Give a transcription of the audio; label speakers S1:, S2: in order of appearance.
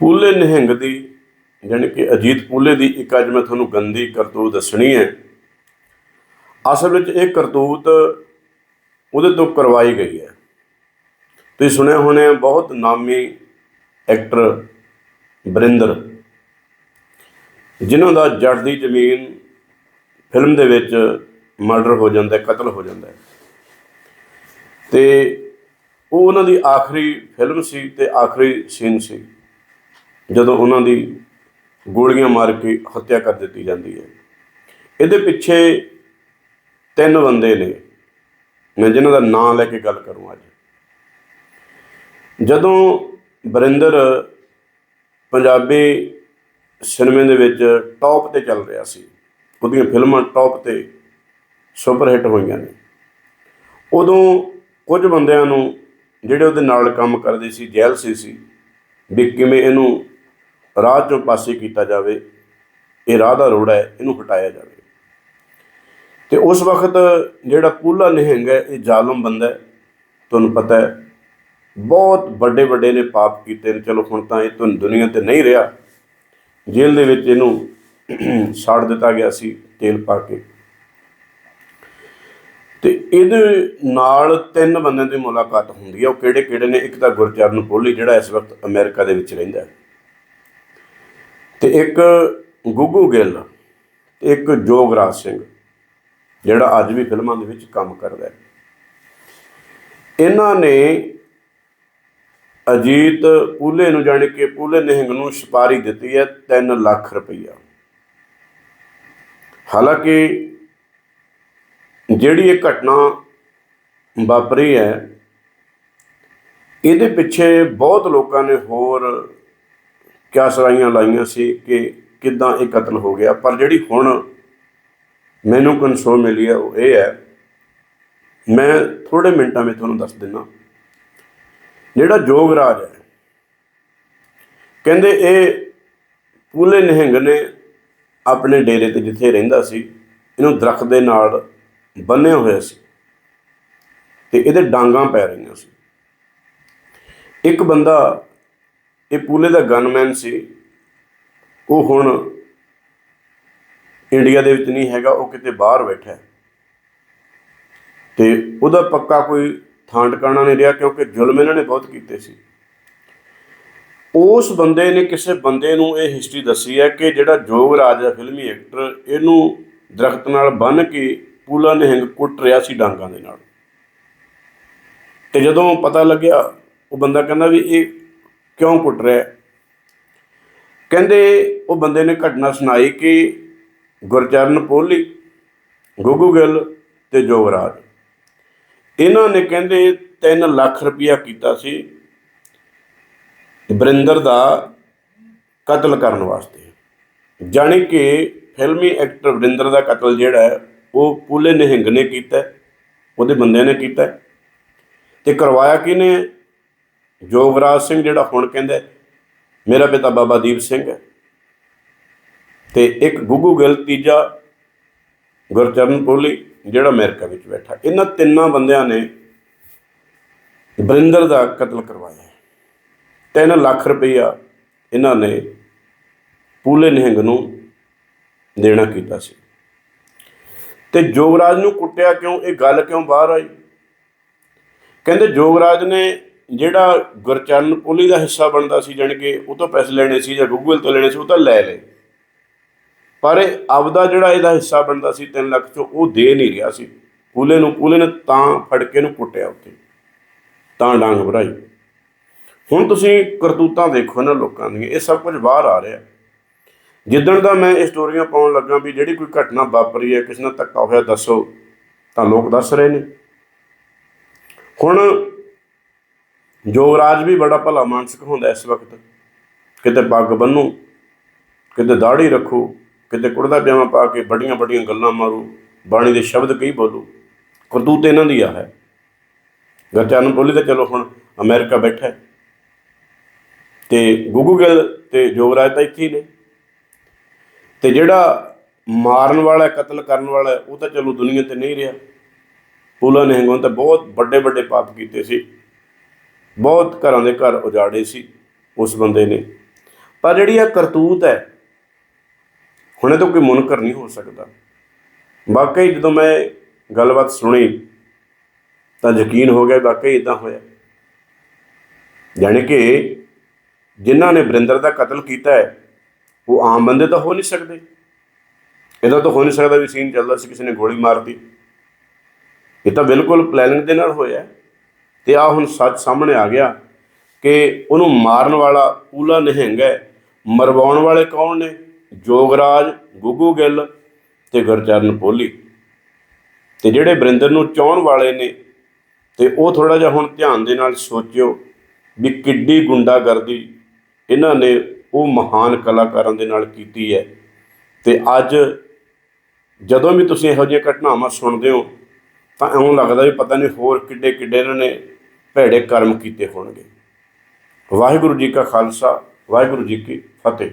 S1: ਪੂਲੇ ਨਿਹੰਗ ਦੀ, ਜਾਣੀ ਕਿ ਅਜੀਤ ਪੂਲੇ ਦੀ ਇੱਕ ਅੱਜ ਮੈਂ ਤੁਹਾਨੂੰ ਗੰਦੀ ਕਰਤੂਤ ਦੱਸਣੀ ਹੈ। ਅਸਲ ਵਿੱਚ ਇਹ ਕਰਤੂਤ ਉਹਦੇ ਤੋਂ ਕਰਵਾਈ ਗਈ ਹੈ। ਤੁਸੀਂ ਸੁਣਿਆ ਹੋਣਾ ਬਹੁਤ ਨਾਮੀ ਐਕਟਰ ਬਰਿੰਦਰ ਜਿਨ੍ਹਾਂ ਦਾ ਜੱਟ ਦੀ ਜ਼ਮੀਨ ਫਿਲਮ ਦੇ ਵਿੱਚ ਮਰਡਰ ਹੋ ਜਾਂਦਾ ਕਤਲ ਹੋ ਜਾਂਦਾ ਹੈ। ਤੇ ਉਹ ਉਹਨਾਂ ਦੀ ਆਖਰੀ ਫਿਲਮ ਸੀ ਤੇ ਆਖਰੀ ਸੀਨ ਸੀ। ਜਦੋਂ ਉਹਨਾਂ ਦੀ ਗੋਲੀਆਂ ਮਾਰ ਕੇ ਹੱਤਿਆ ਕਰ ਦਿੱਤੀ ਜਾਂਦੀ ਹੈ। ਇਹਦੇ ਪਿੱਛੇ ਤਿੰਨ ਬੰਦੇ ਨੇ। ਮੈਂ ਜਿਨ੍ਹਾਂ ਦਾ ਨਾਮ ਲੈ ਕੇ ਗੱਲ ਕਰੂੰ ਅੱਜ। ਜਦੋਂ ਬਰਿੰਦਰ ਪੰਜਾਬੀ ਸਿਨੇਮੇ ਦੇ ਵਿੱਚ ਟੌਪ ਤੇ ਚੱਲ ਰਿਹਾ ਸੀ, ਉਹਦੀਆਂ ਫਿਲਮਾਂ ਟੌਪ ਤੇ ਸੁਪਰ ਹਿੱਟ ਹੋਈਆਂ ਨੇ। ਉਦੋਂ ਕੁਝ ਬੰਦਿਆਂ ਨੂੰ ਜਿਹੜੇ ਉਹਦੇ ਨਾਲ ਕੰਮ ਕਰਦੇ ਸੀ ਜੈਲਸੀ ਸੀ, ਵੀ ਕਿਵੇਂ ਇਹਨੂੰ ਰਾਹ ਚੋਂ ਪਾਸੇ ਕੀਤਾ ਜਾਵੇ, ਇਹ ਰਾਹ ਦਾ ਰੋੜਾ ਹੈ, ਇਹਨੂੰ ਹਟਾਇਆ ਜਾਵੇ। ਤੇ ਉਸ ਵਕਤ ਜਿਹੜਾ ਪੂਲਾ ਨਿਹੰਗ ਹੈ, ਇਹ ਜ਼ਾਲਮ ਬੰਦਾ ਹੈ, ਤੁਹਾਨੂੰ ਪਤਾ ਹੈ, ਬਹੁਤ ਵੱਡੇ ਵੱਡੇ ਨੇ ਪਾਪ ਕੀਤੇ ਨੇ। ਚਲੋ ਹੁਣ ਤਾਂ ਇਹ ਤੁਹਾਨੂੰ ਦੁਨੀਆ ਤੇ ਨਹੀਂ ਰਿਹਾ। ਜੇਲ੍ਹ ਦੇ ਵਿੱਚ ਇਹਨੂੰ ਸਾੜ ਦਿੱਤਾ ਗਿਆ ਸੀ, ਤੇਲ ਪਾ ਕੇ। ਤੇ ਇਹਦੇ ਨਾਲ ਤਿੰਨ ਬੰਦਿਆਂ ਦੀ ਮੁਲਾਕਾਤ ਹੁੰਦੀ ਹੈ। ਉਹ ਕਿਹੜੇ ਕਿਹੜੇ ਨੇ? ਇੱਕ ਤਾਂ ਗੁਰਚਰਨ ਕੋਹਲੀ ਜਿਹੜਾ ਇਸ ਵਕਤ ਅਮਰੀਕਾ ਦੇ ਵਿੱਚ ਰਹਿੰਦਾ ਹੈ। ਤੇ ਇੱਕ ਗੁੱਗੂ ਗਿੱਲ ਤੇ ਇੱਕ ਜੋਗਰਾਜ ਸਿੰਘ, ਜਿਹੜਾ ਅੱਜ ਵੀ ਫਿਲਮਾਂ ਦੇ ਵਿੱਚ ਕੰਮ ਕਰਦਾ ਹੈ। ਇਹਨਾਂ ਨੇ ਅਜੀਤ ਪੂਲੇ ਨੂੰ ਜਾਣੀ ਕਿ ਪੂਲੇ ਨਿਹੰਗ ਨੂੰ ਸਪਾਰੀ ਦਿੱਤੀ ਹੈ 3 ਲੱਖ ਰੁਪਈਆ। ਹਾਲਾਂਕਿ ਜਿਹੜੀ ਇਹ ਘਟਨਾ ਵਾਪਰੀ ਹੈ, ਇਹਦੇ ਪਿੱਛੇ ਬਹੁਤ ਲੋਕਾਂ ਨੇ ਹੋਰ ਕਿਆਸਰਾਈਆਂ ਲਾਈਆਂ ਸੀ ਕਿ ਕਿਦਾਂ ਇਹ ਕਤਲ ਹੋ ਗਿਆ, ਪਰ ਜਿਹੜੀ ਹੁਣ ਮੈਨੂੰ ਕਨਸੋਲ ਮਿਲੀ ਹੈ ਉਹ ਇਹ ਹੈ, ਮੈਂ ਥੋੜੇ ਮਿੰਟਾਂ ਵਿੱਚ ਤੁਹਾਨੂੰ ਦੱਸ ਦਿੰਦਾ ਜਿਹੜਾ ਜੋਗਰਾਜ ਹੈ, ਕਹਿੰਦੇ ਇਹ ਪੂਲੇ ਨਿਹੰਗ ਨੇ ਆਪਣੇ ਡੇਰੇ ਤੇ ਜਿੱਥੇ ਰਹਿੰਦਾ ਸੀ, ਇਹਨੂੰ ਦਰਖਤ ਦੇ ਨਾਲ ਬੰਨਿਆ ਹੋਇਆ ਸੀ ਤੇ ਇਹਦੇ ਡਾਂਗਾਂ ਪੈ ਰਹੀਆਂ ਸੀ। ਇੱਕ ਬੰਦਾ ਇਹ ਪੂਲੇ ਦਾ ਗਨਮੈਨ ਸੀ। ਉਹ ਹੁਣ ਇੰਡੀਆ ਦੇ ਵਿੱਚ ਨਹੀਂ ਹੈਗਾ, ਉਹ ਕਿਤੇ ਬਾਹਰ ਬੈਠਾ ਹੈ। ਤੇ ਉਹਦਾ ਪੱਕਾ ਕੋਈ ਥਾਂ ਟਿਕਾਣਾ ਨਹੀਂ ਰਿਹਾ, ਕਿਉਂਕਿ ਜ਼ੁਲਮ ਇਹਨਾਂ ਨੇ ਬਹੁਤ ਕੀਤੇ ਸੀ। ਉਸ ਬੰਦੇ ਨੇ ਕਿਸੇ ਬੰਦੇ ਨੂੰ ਇਹ ਹਿਸਟਰੀ ਦੱਸੀ ਹੈ ਕਿ ਜਿਹੜਾ ਜੋਗਰਾਜ ਹੈ ਫਿਲਮੀ ਐਕਟਰ ਇਹਨੂੰ ਦਰਖਤ ਨਾਲ ਬੰਨ੍ਹ ਕੇ ਪੂਲਾ ਨਿਹੰਗ ਕੁੱਟ ਰਿਹਾ ਸੀ ਡਾਂਗਾਂ ਦੇ ਨਾਲ। ਤੇ ਜਦੋਂ ਪਤਾ ਲੱਗਿਆ, ਉਹ ਬੰਦਾ ਕਹਿੰਦਾ ਵੀ ਇਹ ਕਿਉਂ ਕੁੱਟ ਰਿਹਾ ਕਹਿੰਦੇ ਉਹ ਬੰਦੇ ਨੇ ਘਟਨਾ ਸੁਣਾਈ ਕਿ ਗੁਰਚਰਨ ਪੋਲੀ, ਗੁੱਗੂ ਗਿੱਲ ਤੇ ਜੋਗਰਾਜ। ਇਹਨਾਂ ਨੇ ਕਹਿੰਦੇ 3 ਲੱਖ ਰੁਪਇਆ ਕੀਤਾ ਸੀ ਬਰਿੰਦਰ ਦਾ ਕਤਲ ਕਰਨ ਵਾਸਤੇ। ਜਾਣੀ ਕਿ ਫਿਲਮੀ ਐਕਟਰ ਬਰਿੰਦਰ ਦਾ ਕਤਲ ਜਿਹੜਾ ਉਹ ਪੂਲੇ ਨਿਹੰਗ ਨੇ ਕੀਤਾ ਉਹਦੇ ਬੰਦਿਆਂ ਨੇ ਕੀਤਾ ਹੈ। ਤੇ ਕਰਵਾਇਆ ਕਿਹਨੇ ਜੋਗਰਾਜ ਸਿੰਘ ਜਿਹੜਾ ਹੁਣ ਕਹਿੰਦਾ ਮੇਰਾ ਪਿਤਾ ਬਾਬਾ ਦੀਪ ਸਿੰਘ ਹੈ। ਤੇ ਇੱਕ ਗੁੱਗੂ ਗਿੱਲ, ਤੀਜਾ ਗੁਰਚਰਨ ਪੋਲੀ, ਜਿਹੜਾ ਅਮਰੀਕਾ ਵਿੱਚ ਬੈਠਾ। ਇਹਨਾਂ ਤਿੰਨਾਂ ਬੰਦਿਆਂ ਨੇ ਬਰਿੰਦਰ ਦਾ ਕਤਲ ਕਰਵਾਇਆ ਹੈ। ਤਿੰਨ ਲੱਖ ਰੁਪਈਆ ਇਹਨਾਂ ਨੇ ਪੂਲੇ ਨਿਹੰਗ ਨੂੰ ਦੇਣਾ ਕੀਤਾ ਸੀ। ਤੇ ਜੋਗਰਾਜ ਨੂੰ ਕੁੱਟਿਆ ਕਿਉਂ? ਇਹ ਗੱਲ ਕਿਉਂ ਬਾਹਰ ਆਈ? ਕਹਿੰਦੇ ਜੋਗਰਾਜ ਨੇ ਜਿਹੜਾ ਗੁਰਚਰਨ ਪੋਲੀ ਦਾ ਹਿੱਸਾ ਬਣਦਾ ਸੀ, ਜਾਣੀ ਕਿ ਉਹ ਤੋਂ ਪੈਸੇ ਲੈਣੇ ਸੀ ਜਾਂ ਗੂਗਲ ਤੋਂ ਲੈਣੇ ਸੀ, ਉਹ ਤਾਂ ਲੈ ਲਏ। ਪਰ ਇਹ ਆਪਦਾ ਜਿਹੜਾ ਇਹਦਾ ਹਿੱਸਾ ਬਣਦਾ ਸੀ 3 ਲੱਖ ਚੋਂ ਉਹ ਦੇ ਨਹੀਂ ਰਿਹਾ ਸੀ। ਪੂਲੇ ਨੂੰ ਪੂਲੇ ਨੇ ਤਾਂ ਫੜ ਕੇ ਨੂੰ ਕੁੱਟਿਆ ਉੱਤੇ ਤਾਂ ਡਾਂਗ ਭਰਾਈ ਹੁਣ ਤੁਸੀਂ ਕਰਤੂਤਾਂ ਦੇਖੋ ਨਾ ਲੋਕਾਂ ਦੀਆਂ, ਇਹ ਸਭ ਕੁਝ ਬਾਹਰ ਆ ਰਿਹਾ। ਜਿੱਦਣ ਦਾ ਮੈਂ ਇਹ ਸਟੋਰੀਆਂ ਪਾਉਣ ਲੱਗਾ ਵੀ ਜਿਹੜੀ ਕੋਈ ਘਟਨਾ ਵਾਪਰੀ ਹੈ, ਕਿਸੇ ਨਾਲ ਧੱਕਾ ਹੋਇਆ, ਦੱਸੋ। ਤਾਂ ਲੋਕ ਦੱਸ ਰਹੇ ਨੇ। ਹੁਣ ਜੋਗਰਾਜ ਵੀ ਬੜਾ ਭਲਾ ਮਾਨਸਿਕ ਹੁੰਦਾ ਇਸ ਵਕਤ। ਕਿਤੇ ਪੱਗ ਬੰਨੂ ਕਿਤੇ ਦਾੜੀ ਰੱਖੋ, ਕਿਤੇ ਕੁੜਦਾ ਪਜਾਮਾ ਪਾ ਕੇ ਵੱਡੀਆਂ ਵੱਡੀਆਂ ਗੱਲਾਂ ਮਾਰੂ, ਬਾਣੀ ਦੇ ਸ਼ਬਦ ਕਈ ਬੋਲੂ। ਕਰਤੂਤ ਇਹਨਾਂ ਦੀ ਆ ਹੈ। ਗਰਚਰਨ ਬੋਲੀ ਤਾਂ ਚਲੋ ਹੁਣ ਅਮਰੀਕਾ ਬੈਠਾ ਹੈ। ਤੇ ਗੁੱਗੂ ਗਿੱਲ ਤੇ ਜੋਗਰਾਜ ਤਾਂ ਇੱਥੇ ਹੀ ਨੇ। ਤੇ ਜਿਹੜਾ ਮਾਰਨ ਵਾਲਾ, ਕਤਲ ਕਰਨ ਵਾਲਾ ਉਹ ਤਾਂ ਚਲੋ ਦੁਨੀਆ ਤੇ ਨਹੀਂ ਰਿਹਾ। ਪੂਲਾ ਨਿਹੰਗੋਂ ਤਾਂ ਬਹੁਤ ਵੱਡੇ ਵੱਡੇ ਪਾਪ ਕੀਤੇ ਸੀ। ਬਹੁਤ ਘਰਾਂ ਦੇ ਘਰ ਉਜਾੜੇ ਸੀ, ਉਸ ਬੰਦੇ ਨੇ। ਪਰ ਜਿਹੜੀ ਇਹ ਕਰਤੂਤ ਹੈ, ਹੁਣੇ ਤੋਂ ਕੋਈ ਮੁਨਕਰ ਨਹੀਂ ਹੋ ਸਕਦਾ। ਵਾਕਈ ਜਦੋਂ ਮੈਂ ਗੱਲਬਾਤ ਸੁਣੀ, ਤਾਂ ਯਕੀਨ ਹੋ ਗਿਆ ਵਾਕਈ ਇਦਾਂ ਹੋਇਆ। ਯਾਨੀ ਕਿ ਜਿਨ੍ਹਾਂ ਨੇ ਬਰਿੰਦਰ ਦਾ ਕਤਲ ਕੀਤਾ ਹੈ, ਉਹ ਆਮ ਬੰਦੇ ਤਾਂ ਹੋ ਨਹੀਂ ਸਕਦੇ। ਇਹਦਾ ਤਾਂ ਹੋ ਨਹੀਂ ਸਕਦਾ ਵੀ ਸੀਨ ਚੱਲਦਾ ਸੀ, ਕਿਸੇ ਨੇ ਗੋਲੀ ਮਾਰਤੀ ਇਹ ਤਾਂ ਬਿਲਕੁਲ ਪਲੈਨਿੰਗ ਦੇ ਨਾਲ ਹੋਇਆ। ਹੈ। ਤੇ ਆ ਹੁਣ ਸੱਚ ਸਾਹਮਣੇ ਆ ਗਿਆ ਕਿ ਉਹਨੂੰ ਮਾਰਨ ਵਾਲਾ ਪੂਲਾ ਨਿਹੰਗ ਹੈ। ਮਰਵਾਉਣ ਵਾਲੇ ਕੌਣ ਨੇ? ਜੋਗਰਾਜ, ਗੁੱਗੂ ਗਿੱਲ ਤੇ ਗੁਰਚਰਨ ਪੋਲੀ। ਤੇ ਜਿਹੜੇ ਬਰਿੰਦਰ ਨੂੰ ਚਾਹਣ ਵਾਲੇ ਨੇ, ਤੇ ਉਹ ਥੋੜਾ ਜਿਹਾ ਹੁਣ ਧਿਆਨ ਦੇ ਨਾਲ ਸੋਚਿਓ ਵੀ ਕਿੱਡੀ ਗੁੰਡਾਗਰਦੀ ਇਹਨਾਂ ਨੇ ਉਹ ਮਹਾਨ ਕਲਾਕਾਰਾਂ ਦੇ ਨਾਲ ਕੀਤੀ ਹੈ। ਤੇ ਅੱਜ ਜਦੋਂ ਵੀ ਤੁਸੀਂ ਇਹੋ ਜਿਹੀਆਂ ਘਟਨਾਵਾਂ ਸੁਣਦੇ ਹੋ, ਤਾਂ ਇਉਂ ਲੱਗਦਾ ਵੀ ਪਤਾ ਨਹੀਂ ਹੋਰ ਕਿੱਡੇ ਕਿੱਡੇ ਇਹਨਾਂ ਨੇ ਭੈੜੇ ਕਰਮ ਕੀਤੇ ਹੋਣਗੇ। ਵਾਹਿਗੁਰੂ ਜੀ ਕਾ ਖਾਲਸਾ ਵਾਹਿਗੁਰੂ ਜੀ ਕੀ ਫਤਿਹ।